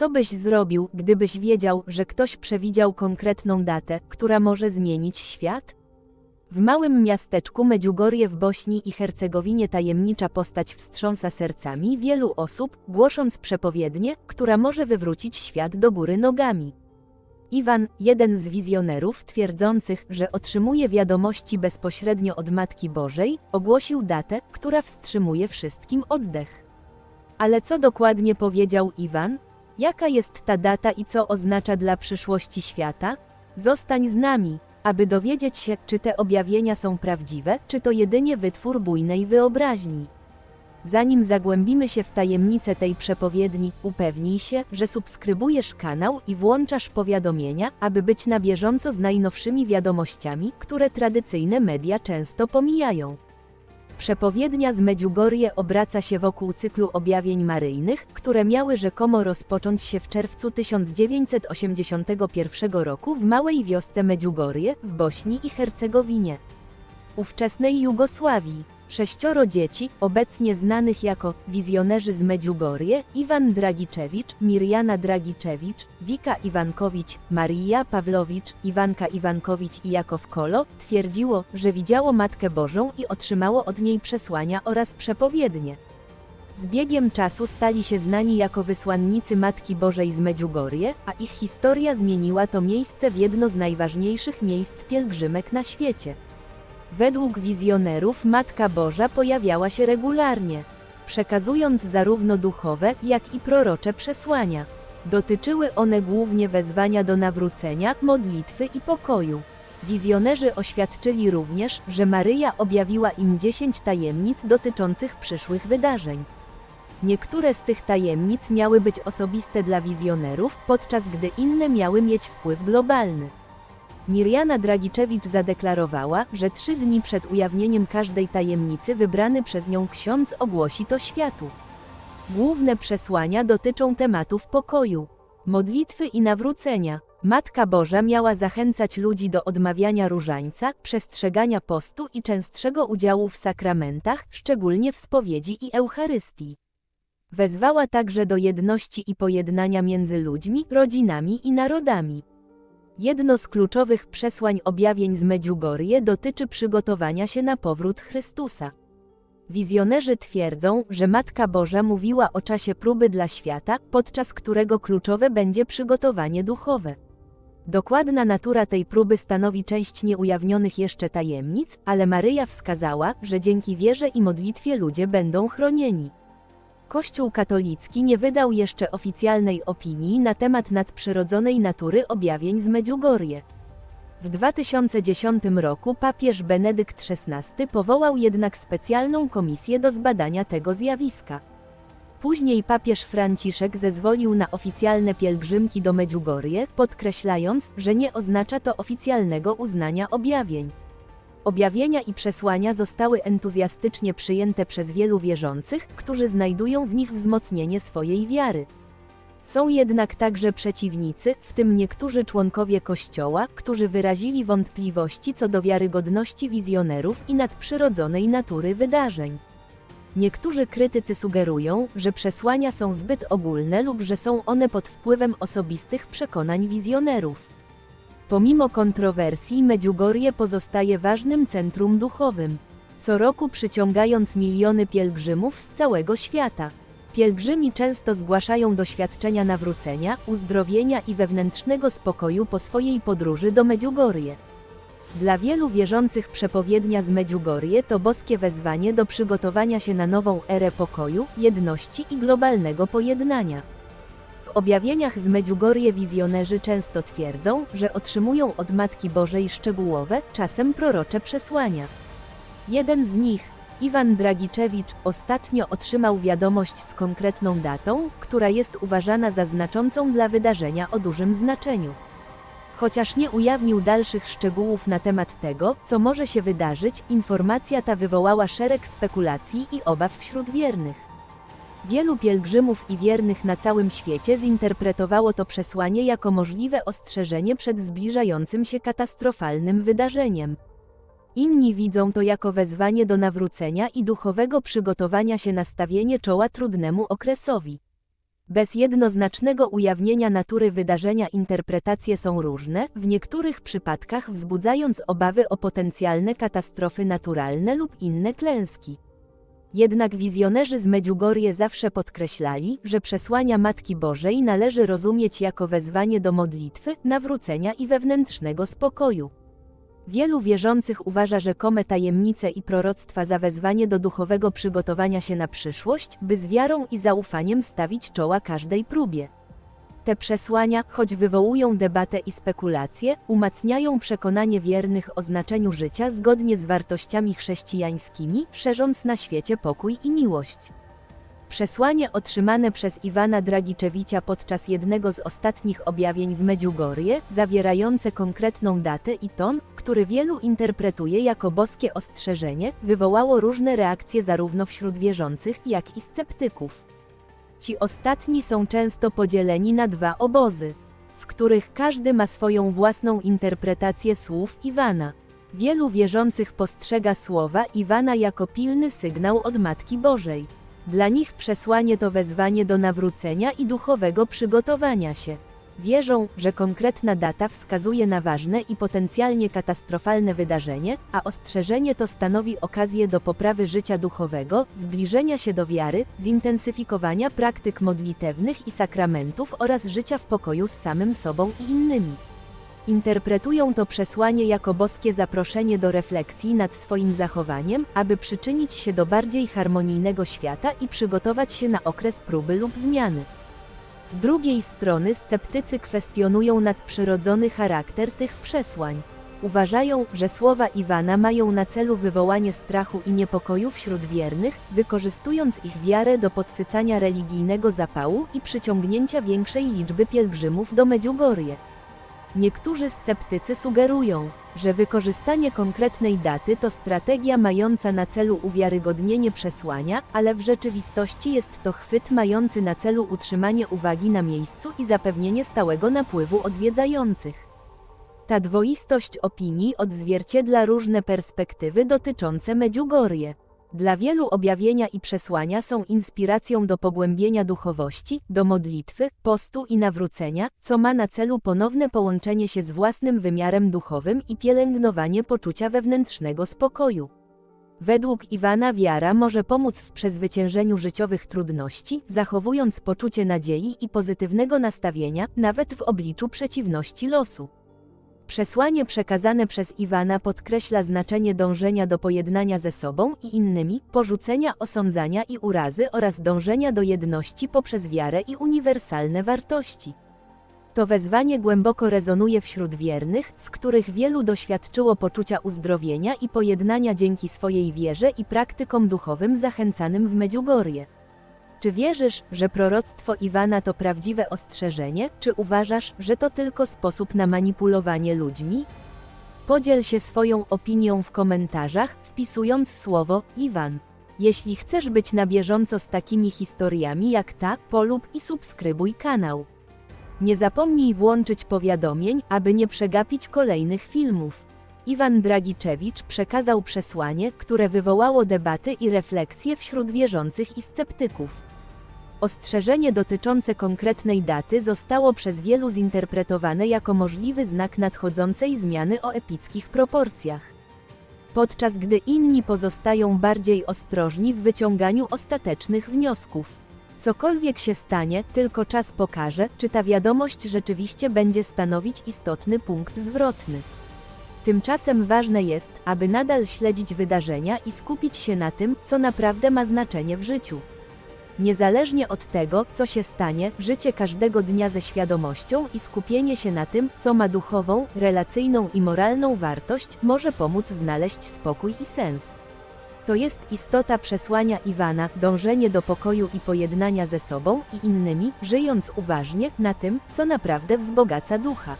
co byś zrobił, gdybyś wiedział, że ktoś przewidział konkretną datę, która może zmienić świat? W małym miasteczku Medjugorje w Bośni i Hercegowinie tajemnicza postać wstrząsa sercami wielu osób, głosząc przepowiednię, która może wywrócić świat do góry nogami. Iwan, jeden z wizjonerów twierdzących, że otrzymuje wiadomości bezpośrednio od Matki Bożej, ogłosił datę, która wstrzymuje wszystkim oddech. Ale co dokładnie powiedział Iwan? Jaka jest ta data i co oznacza dla przyszłości świata? Zostań z nami, aby dowiedzieć się, czy te objawienia są prawdziwe, czy to jedynie wytwór bujnej wyobraźni. Zanim zagłębimy się w tajemnicę tej przepowiedni, upewnij się, że subskrybujesz kanał i włączasz powiadomienia, aby być na bieżąco z najnowszymi wiadomościami, które tradycyjne media często pomijają. Przepowiednia z Medjugorje obraca się wokół cyklu objawień maryjnych, które miały rzekomo rozpocząć się w czerwcu 1981 roku w małej wiosce Medjugorje w Bośni i Hercegowinie. Ówczesnej Jugosławii. Sześcioro dzieci, obecnie znanych jako wizjonerzy z Medjugorje, Iwan Dragiczewicz, Mirjana Dragiczewicz, Wika Iwankowicz, Marija Pawlowicz, Iwanka Iwankowicz i Jakow Kolo, twierdziło, że widziało Matkę Bożą i otrzymało od niej przesłania oraz przepowiednie. Z biegiem czasu stali się znani jako wysłannicy Matki Bożej z Medjugorje, a ich historia zmieniła to miejsce w jedno z najważniejszych miejsc pielgrzymek na świecie. Według wizjonerów Matka Boża pojawiała się regularnie, przekazując zarówno duchowe, jak i prorocze przesłania. Dotyczyły one głównie wezwania do nawrócenia, modlitwy i pokoju. Wizjonerzy oświadczyli również, że Maryja objawiła im dziesięć tajemnic dotyczących przyszłych wydarzeń. Niektóre z tych tajemnic miały być osobiste dla wizjonerów, podczas gdy inne miały mieć wpływ globalny. Mirjana Dragiczewicz zadeklarowała, że trzy dni przed ujawnieniem każdej tajemnicy wybrany przez nią ksiądz ogłosi to światu. Główne przesłania dotyczą tematów pokoju, modlitwy i nawrócenia. Matka Boża miała zachęcać ludzi do odmawiania różańca, przestrzegania postu i częstszego udziału w sakramentach, szczególnie w spowiedzi i Eucharystii. Wezwała także do jedności i pojednania między ludźmi, rodzinami i narodami. Jedno z kluczowych przesłań objawień z Medjugorje dotyczy przygotowania się na powrót Chrystusa. Wizjonerzy twierdzą, że Matka Boża mówiła o czasie próby dla świata, podczas którego kluczowe będzie przygotowanie duchowe. Dokładna natura tej próby stanowi część nieujawnionych jeszcze tajemnic, ale Maryja wskazała, że dzięki wierze i modlitwie ludzie będą chronieni. Kościół katolicki nie wydał jeszcze oficjalnej opinii na temat nadprzyrodzonej natury objawień z Medjugorje. W 2010 roku papież Benedykt XVI powołał jednak specjalną komisję do zbadania tego zjawiska. Później papież Franciszek zezwolił na oficjalne pielgrzymki do Medjugorje, podkreślając, że nie oznacza to oficjalnego uznania objawień. Objawienia i przesłania zostały entuzjastycznie przyjęte przez wielu wierzących, którzy znajdują w nich wzmocnienie swojej wiary. Są jednak także przeciwnicy, w tym niektórzy członkowie Kościoła, którzy wyrazili wątpliwości co do wiarygodności wizjonerów i nadprzyrodzonej natury wydarzeń. Niektórzy krytycy sugerują, że przesłania są zbyt ogólne lub że są one pod wpływem osobistych przekonań wizjonerów. Pomimo kontrowersji Medjugorje pozostaje ważnym centrum duchowym, co roku przyciągając miliony pielgrzymów z całego świata. Pielgrzymi często zgłaszają doświadczenia nawrócenia, uzdrowienia i wewnętrznego spokoju po swojej podróży do Medjugorje. Dla wielu wierzących przepowiednia z Medjugorje to boskie wezwanie do przygotowania się na nową erę pokoju, jedności i globalnego pojednania. W objawieniach z Medjugorje wizjonerzy często twierdzą, że otrzymują od Matki Bożej szczegółowe, czasem prorocze przesłania. Jeden z nich, Iwan Dragiczewicz, ostatnio otrzymał wiadomość z konkretną datą, która jest uważana za znaczącą dla wydarzenia o dużym znaczeniu. Chociaż nie ujawnił dalszych szczegółów na temat tego, co może się wydarzyć, informacja ta wywołała szereg spekulacji i obaw wśród wiernych. Wielu pielgrzymów i wiernych na całym świecie zinterpretowało to przesłanie jako możliwe ostrzeżenie przed zbliżającym się katastrofalnym wydarzeniem. Inni widzą to jako wezwanie do nawrócenia i duchowego przygotowania się na stawienie czoła trudnemu okresowi. Bez jednoznacznego ujawnienia natury wydarzenia interpretacje są różne, w niektórych przypadkach wzbudzając obawy o potencjalne katastrofy naturalne lub inne klęski. Jednak wizjonerzy z Medjugorje zawsze podkreślali, że przesłania Matki Bożej należy rozumieć jako wezwanie do modlitwy, nawrócenia i wewnętrznego spokoju. Wielu wierzących uważa rzekome tajemnice i proroctwa za wezwanie do duchowego przygotowania się na przyszłość, by z wiarą i zaufaniem stawić czoła każdej próbie. Te przesłania, choć wywołują debatę i spekulacje, umacniają przekonanie wiernych o znaczeniu życia zgodnie z wartościami chrześcijańskimi, szerząc na świecie pokój i miłość. Przesłanie otrzymane przez Iwana Dragiczewicza podczas jednego z ostatnich objawień w Medjugorje, zawierające konkretną datę i ton, który wielu interpretuje jako boskie ostrzeżenie, wywołało różne reakcje zarówno wśród wierzących, jak i sceptyków. Ci ostatni są często podzieleni na dwa obozy, z których każdy ma swoją własną interpretację słów Iwana. Wielu wierzących postrzega słowa Iwana jako pilny sygnał od Matki Bożej. Dla nich przesłanie to wezwanie do nawrócenia i duchowego przygotowania się. Wierzą, że konkretna data wskazuje na ważne i potencjalnie katastrofalne wydarzenie, a ostrzeżenie to stanowi okazję do poprawy życia duchowego, zbliżenia się do wiary, zintensyfikowania praktyk modlitewnych i sakramentów oraz życia w pokoju z samym sobą i innymi. Interpretują to przesłanie jako boskie zaproszenie do refleksji nad swoim zachowaniem, aby przyczynić się do bardziej harmonijnego świata i przygotować się na okres próby lub zmiany. Z drugiej strony sceptycy kwestionują nadprzyrodzony charakter tych przesłań. Uważają, że słowa Iwana mają na celu wywołanie strachu i niepokoju wśród wiernych, wykorzystując ich wiarę do podsycania religijnego zapału i przyciągnięcia większej liczby pielgrzymów do Medjugorje. Niektórzy sceptycy sugerują, że wykorzystanie konkretnej daty to strategia mająca na celu uwiarygodnienie przesłania, ale w rzeczywistości jest to chwyt mający na celu utrzymanie uwagi na miejscu i zapewnienie stałego napływu odwiedzających. Ta dwoistość opinii odzwierciedla różne perspektywy dotyczące Medjugorje. Dla wielu objawienia i przesłania są inspiracją do pogłębienia duchowości, do modlitwy, postu i nawrócenia, co ma na celu ponowne połączenie się z własnym wymiarem duchowym i pielęgnowanie poczucia wewnętrznego spokoju. Według Iwana wiara może pomóc w przezwyciężeniu życiowych trudności, zachowując poczucie nadziei i pozytywnego nastawienia, nawet w obliczu przeciwności losu. Przesłanie przekazane przez Iwana podkreśla znaczenie dążenia do pojednania ze sobą i innymi, porzucenia osądzania i urazy oraz dążenia do jedności poprzez wiarę i uniwersalne wartości. To wezwanie głęboko rezonuje wśród wiernych, z których wielu doświadczyło poczucia uzdrowienia i pojednania dzięki swojej wierze i praktykom duchowym zachęcanym w Medjugorje. Czy wierzysz, że proroctwo Iwana to prawdziwe ostrzeżenie, czy uważasz, że to tylko sposób na manipulowanie ludźmi? Podziel się swoją opinią w komentarzach, wpisując słowo Iwan. Jeśli chcesz być na bieżąco z takimi historiami jak ta, polub i subskrybuj kanał. Nie zapomnij włączyć powiadomień, aby nie przegapić kolejnych filmów. Iwan Dragiczewicz przekazał przesłanie, które wywołało debaty i refleksje wśród wierzących i sceptyków. Ostrzeżenie dotyczące konkretnej daty zostało przez wielu zinterpretowane jako możliwy znak nadchodzącej zmiany o epickich proporcjach. Podczas gdy inni pozostają bardziej ostrożni w wyciąganiu ostatecznych wniosków. Cokolwiek się stanie, tylko czas pokaże, czy ta wiadomość rzeczywiście będzie stanowić istotny punkt zwrotny. Tymczasem ważne jest, aby nadal śledzić wydarzenia i skupić się na tym, co naprawdę ma znaczenie w życiu. Niezależnie od tego, co się stanie, życie każdego dnia ze świadomością i skupienie się na tym, co ma duchową, relacyjną i moralną wartość, może pomóc znaleźć spokój i sens. To jest istota przesłania Iwana, dążenie do pokoju i pojednania ze sobą i innymi, żyjąc uważnie na tym, co naprawdę wzbogaca ducha.